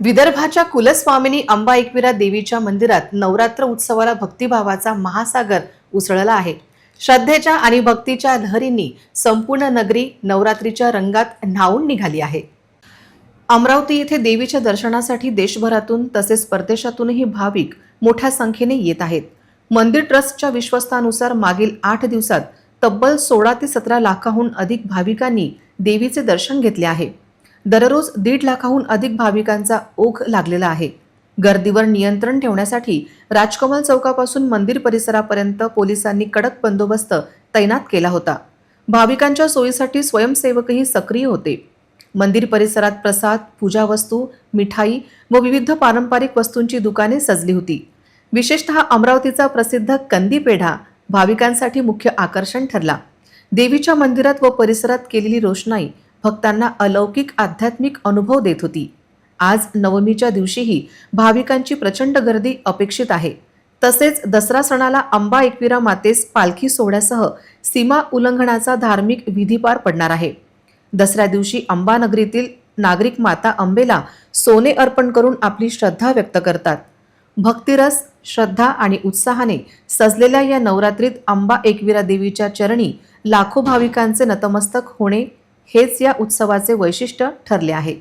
विदर्भाच्या कुलस्वामिनी अंबा एकविरा देवीच्या मंदिरात नवरात्र उत्सवाला भक्तिभावाचा महासागर उसळला आहे. श्रद्धेच्या आणि भक्तीच्या लहरींनी संपूर्ण नगरी नवरात्रीच्या रंगात न्हावून निघाली आहे. अमरावती येथे देवीच्या दर्शनासाठी देशभरातून तसेच परदेशातूनही भाविक मोठ्या संख्येने येत आहेत. मंदिर ट्रस्टच्या विश्वस्तानुसार मागील आठ दिवसात तब्बल सोळा ते सतरा लाखाहून अधिक भाविकांनी देवीचे दर्शन घेतले आहे. दररोज दीड लाखाहून अधिक भाविकांचा ओघ लागलेला आहे. गर्दीवर नियंत्रण ठेवण्यासाठी राजकमल चौकापासून मंदिर परिसरापर्यंत पोलिसांनी कडक बंदोबस्त तैनात केला होता. भाविकांच्या सोयीसाठी स्वयंसेवकही सक्रिय होते. मंदिर परिसरात प्रसाद पूजा वस्तू मिठाई व विविध पारंपरिक वस्तूंची दुकाने सजली होती. विशेषतः अमरावतीचा प्रसिद्ध कंदी पेढा भाविकांसाठी मुख्य आकर्षण ठरला. देवीच्या मंदिरात व परिसरात केलेली रोषणाई भक्तांना अलौकिक आध्यात्मिक अनुभव देत होती. आज नवमीच्या दिवशीही भाविकांची प्रचंड गर्दी अपेक्षित आहे. तसेच दसरा सणाला अंबा एकविरा मातेस पालखी सोहळ्यासह सीमा उल्लंघनाचा धार्मिक विधी पार पडणार आहे. दसऱ्या दिवशी अंबानगरीतील नागरिक माता अंबेला सोने अर्पण करून आपली श्रद्धा व्यक्त करतात. भक्तिरस श्रद्धा आणि उत्साहाने सजलेल्या या नवरात्रीत अंबा एकविरा देवीच्या चरणी लाखो भाविकांचे नतमस्तक होणे हेच या उत्सवाचे वैशिष्ट्य ठरले आहे.